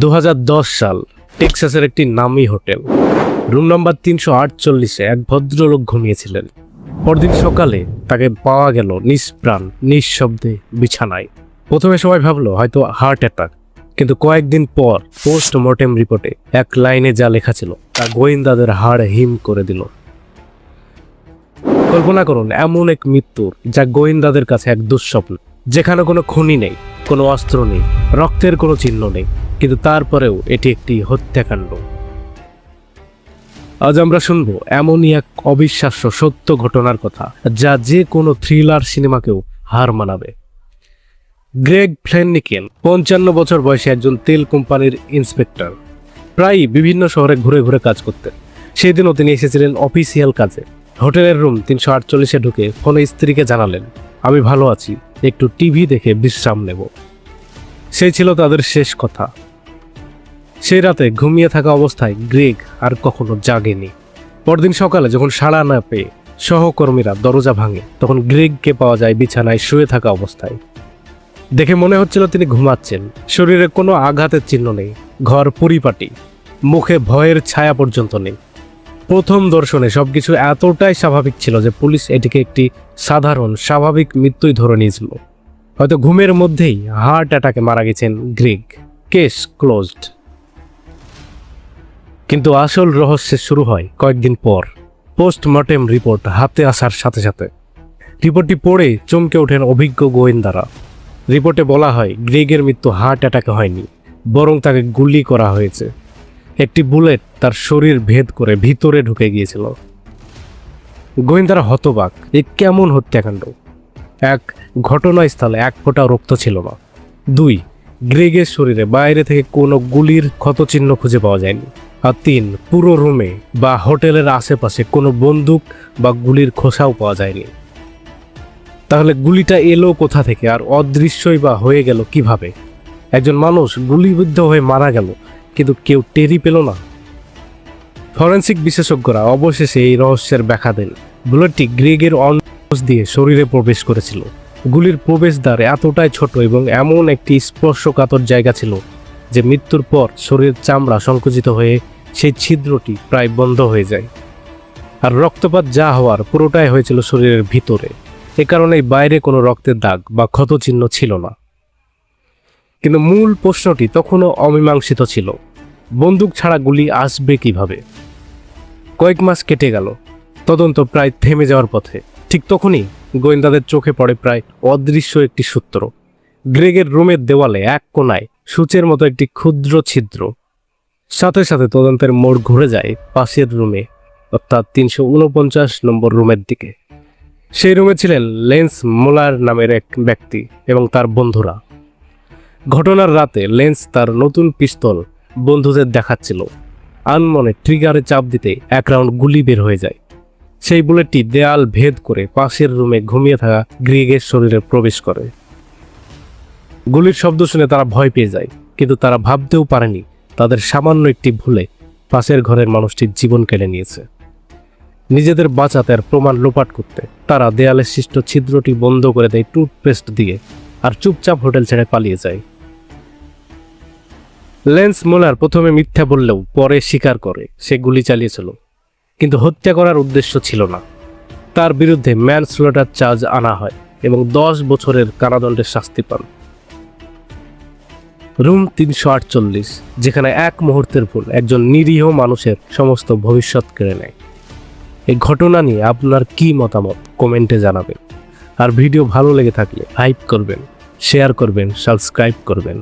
দু হাজার দশ সাল টেক্সাসের একটি নামী হোটেল। রুম নাম্বার তিনশো আটচল্লিশে এক ভদ্রলোক ঘুমিয়েছিলেন। পরদিন সকালে তাকে পাওয়া গেল নিষ্প্রাণ, নিঃশব্দে বিছানায়। প্রথমে সবাই ভাবলো, হয়তো হার্ট অ্যাটাক। কিন্তু কয়েকদিন পর পোস্টমর্টেম রিপোর্টে এক লাইনে যা লেখা ছিল, তা গোয়েন্দাদের হাড় হিম করে দিল। কল্পনা করুন, এমন এক মৃত্যুর, যা গোয়েন্দাদের কাছে এক দুঃস্বপ্ন, যেখানে কোনো খুনি নেই, কোনো অস্ত্র নেই, রক্তের কোনো চিহ্ন নেই। কিন্তু তারপরেও এটি একটি হত্যাকাণ্ড। আজ আমরা শুনব এমনই এক অবিশ্বাস্য সত্য ঘটনার কথা, যা যে কোনো থ্রিলার সিনেমাকেও হার মানাবে। গ্রেগ ফ্লেননিকেন পঞ্চান্ন বছর বয়সে একজন তেল কোম্পানির ইন্সপেক্টর, প্রায়ই বিভিন্ন শহরে ঘুরে ঘুরে কাজ করতেন। সেই দিনও তিনি এসেছিলেন অফিসিয়াল কাজে। হোটেলের রুম তিনশো আটচল্লিশে ঢুকে ফোনে স্ত্রীকে জানালেন, আমি ভালো আছি, একটু টিভি দেখে বিশ্রাম নেব। সেই ছিল তাদের শেষ কথা। সেই রাতে ঘুমিয়ে থাকা অবস্থায় গ্রেগ আর কখনো জাগেনি। পরদিন সকালে যখন সাড়া না পেয়ে সহকর্মীরা দরজা ভাঙে, তখন গ্রেগকে পাওয়া যায় বিছানায় শুয়ে থাকা অবস্থায়। দেখে মনে হচ্ছিল তিনি ঘুমাচ্ছেন। শরীরে কোনো আঘাতের চিহ্ন নেই। ঘর পরিপাটি। মুখে ভয়ের ছায়া পর্যন্ত নেই। প্রথম দর্শনে সবকিছু এতটাই স্বাভাবিক ছিল যে পুলিশ এটিকে একটি সাধারণ, স্বাভাবিক মৃত্যুই ধরে নিয়েছিল। হয়তো ঘুমের মধ্যেই হার্ট অ্যাটাকে মারা গেছেন গ্রিগ। Case closed. কিন্তু আসল রহস্য শুরু হয় কয়েকদিন পর। পোস্টমর্টেম রিপোর্ট হাতে আসার সাথে সাথে। রিপোর্টটি পড়ে চমকে ওঠেন অভিজ্ঞ গোয়েন্দারা। রিপোর্টে বলা হয়, গ্রেগের মৃত্যু হার্ট অ্যাটাকে হয়নি, বরং তাকে গুলি করা হয়েছে। একটি বুলেট তার শরীর ভেদ করে ভিতরে ঢুকে গিয়েছিল। গোয়েন্দারা হতবাক, এ কেমন হত্যাকাণ্ড? এক ঘটনাস্থলে এক ফোঁটা রক্ত ছিল না। দুই গ্রেগের শরীরে বাইরে থেকে কোনো গুলির ক্ষতচিহ্ন খুঁজে পাওয়া যায়নি। আর তিন, পুরো রুমে বা হোটেলের আশেপাশে কোনো বন্দুক বা গুলির খোসাও পাওয়া যায়নি। তাহলে গুলিটা এলো কোথা থেকে? আর অদৃশ্যই বা হয়ে গেল কীভাবে? একজন মানুষ গুলিবিদ্ধ হয়ে মারা গেল, কিন্তু কেউ টেরি পেল না। ফরেন্সিক বিশেষজ্ঞরা অবশেষে এই রহস্যের ব্যাখ্যা দেন। বুলেটটি গ্রেগের অন্স দিয়ে শরীরে প্রবেশ করেছিল। গুলির প্রবেশদ্বার এতটাই ছোট এবং এমন একটি স্পর্শকাতর জায়গা ছিল যে মৃত্যুর পর শরীরের চামড়া সংকুচিত হয়ে সেই ছিদ্রটি প্রায় বন্ধ হয়ে যায়। আর রক্তপাত যা হওয়ার পুরোটাই হয়েছিল শরীরের ভিতরে। এ কারণেই বাইরে কোনো রক্তের দাগ বা ক্ষতচিহ্ন ছিল না। কিন্তু মূল প্রশ্নটি তখনও অমীমাংসিত ছিল, বন্দুক ছাড়া গুলি আসবে কীভাবে? কয়েক মাস কেটে গেল, তদন্ত প্রায় থেমে যাওয়ার পথে। ঠিক তখনই গোয়েন্দাদের চোখে পড়ে প্রায় অদৃশ্য একটি সূত্র। গ্রেগের রুমের দেওয়ালে এক কোনায় সূচের মতো একটি ক্ষুদ্র ছিদ্র। সাথে সাথে তদন্তের মোড় ঘুরে যায় পাশের রুমে, অর্থাৎ তিনশো উনপঞ্চাশ নম্বর রুমের দিকে। সেই রুমে ছিলেন লেন্স মোলার নামের এক ব্যক্তি এবং তার বন্ধুরা। ঘটনার রাতে লেন্স তার নতুন পিস্তল বন্ধুদের দেখাচ্ছিল। আনমনে ট্রিগারে চাপ দিতে এক রাউন্ড গুলি বের হয়ে যায়। সেই বুলেটটি দেয়াল ভেদ করে পাশের রুমে ঘুমিয়ে থাকা গ্রিগের শরীরে প্রবেশ করে। গুলির শব্দ শুনে তারা ভয় পেয়ে যায়, কিন্তু তারা ভাবতেও পারেনি তাদের সামান্য একটি ভুলে পাশের ঘরের মানুষটির জীবন কেড়ে নিয়েছে। নিজেদের বাঁচাতে আর প্রমাণ লোপাট করতে তারা দেয়ালে সৃষ্ট ছিদ্রটি বন্ধ করে দেয় টুথপেস্ট দিয়ে আর চুপচাপ হোটেল ছেড়ে পালিয়ে যায়। লেন্স মোলার প্রথমে মিথ্যা বললেও পরে স্বীকার করে, সে গুলি চালিয়েছিল। কিন্তু হত্যা করার উদ্দেশ্য ছিল না। তার বিরুদ্ধে ম্যানস্লটার চার্জ আনা হয় এবং দশ বছরের কারাদণ্ডের শাস্তি পান। রুম তিনশো আটচল্লিশ, যেখানে এক মুহূর্তের ভুল একজন নিরীহ মানুষের সমস্ত ভবিষ্যৎ কেড়ে নেয়। এই ঘটনা নিয়ে আপনার কি মতামত কমেন্টে জানাবেন। আর ভিডিও ভালো লেগে থাকলে হাইপ করবেন শেয়ার করবেন সাবস্ক্রাইব করবেন।